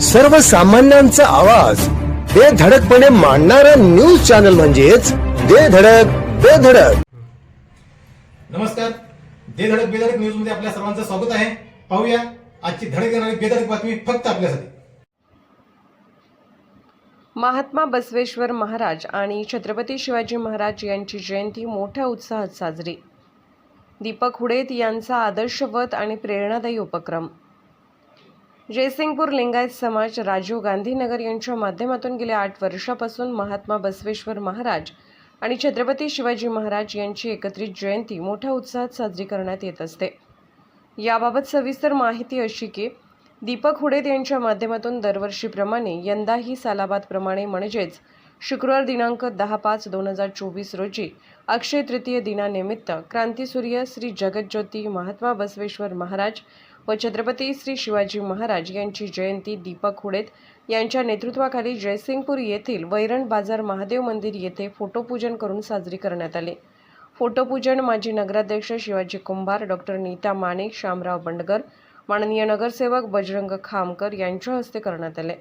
सर्वसामान्यांचा आवाज. बेधडकपणे मांडणारा न्यूज चॅनल म्हणजेच बेधडक बेधडक नमस्कार. दे धडक बेधडक न्यूजमध्ये आपल्या सर्वांचं स्वागत आहे. पाहूया आजची धडक येणारी बेधडक बातमी फक्त आपल्यासाठी. महात्मा बसवेश्वर महाराज आणि छत्रपती शिवाजी महाराज यांची जयंती मोठ्या उत्साहात साजरी. दीपक हुडेत यांचा आदर्शवत आणि प्रेरणादायी उपक्रम. जयसिंगपूर लिंगायत समाज राजीव गांधीनगर यांच्या माध्यमातून गेल्या आठ वर्षापासून महात्मा बसवेश्वर महाराज आणि छत्रपती शिवाजी महाराज यांची एकत्रित जयंती मोठ्या उत्साहात साजरी करण्यात येत असते. याबाबत सविस्तर माहिती अशी की दीपक हुडेद यांच्या माध्यमातून दरवर्षीप्रमाणे यंदाही सालाबादप्रमाणे म्हणजेच शुक्रवार दिनांक दहा पाच दोन हजार चोवीस रोजी अक्षय तृतीय दिनानिमित्त क्रांतीसूर्य श्री जगज्योती महात्मा बसवेश्वर महाराज व छत्रपती श्री शिवाजी महाराज यांची जयंती दीपक हुडेत यांच्या नेतृत्वाखाली जयसिंगपूर येथील वैरण बाजार महादेव मंदिर येथे फोटोपूजन करून साजरी करण्यात आले. फोटोपूजन माजी नगराध्यक्ष शिवाजी कुंभार डॉक्टर नीता माने शामराव बंडगर माननीय नगरसेवक बजरंग खामकर यांच्या हस्ते करण्यात आले.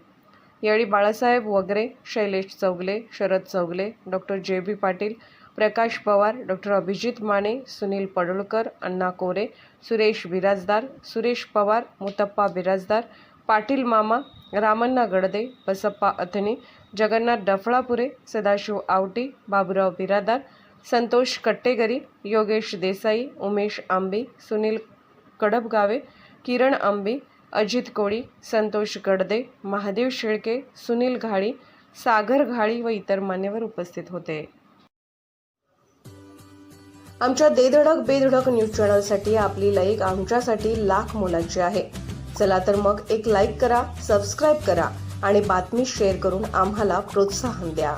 यावेळी Balasaheb Vagare Shailesh Chougule Sharad Chougule doctor J B Patil Prakash Pawar doctor Abhijit Mane Sunil Padolkar Anna Kore Suresh Birajdar Suresh Pawar Mutappa Birajdar Patil Mama Ramanna Gadde Basappa अथनी जगन्नाथ डफळापुरे सदाशिव आवटी बाबुराव बिरादार संतोष कट्टेगरी योगेश देसाई उमेश आंबे सुनील कडबगावे किरण आंबे अजित कोळी संतोष गडदे महादेव शेळके सुनील घाळी सागर घाळी व इतर मान्यवर उपस्थित होते. आमच्या देधडक बेधडक न्यूज चॅनलसाठी आपली लाईक आमच्यासाठी लाख मोलाची आहे. चला तर मग एक लाईक करा सबस्क्राईब करा आणि बातमी शेअर करून आम्हाला प्रोत्साहन द्या.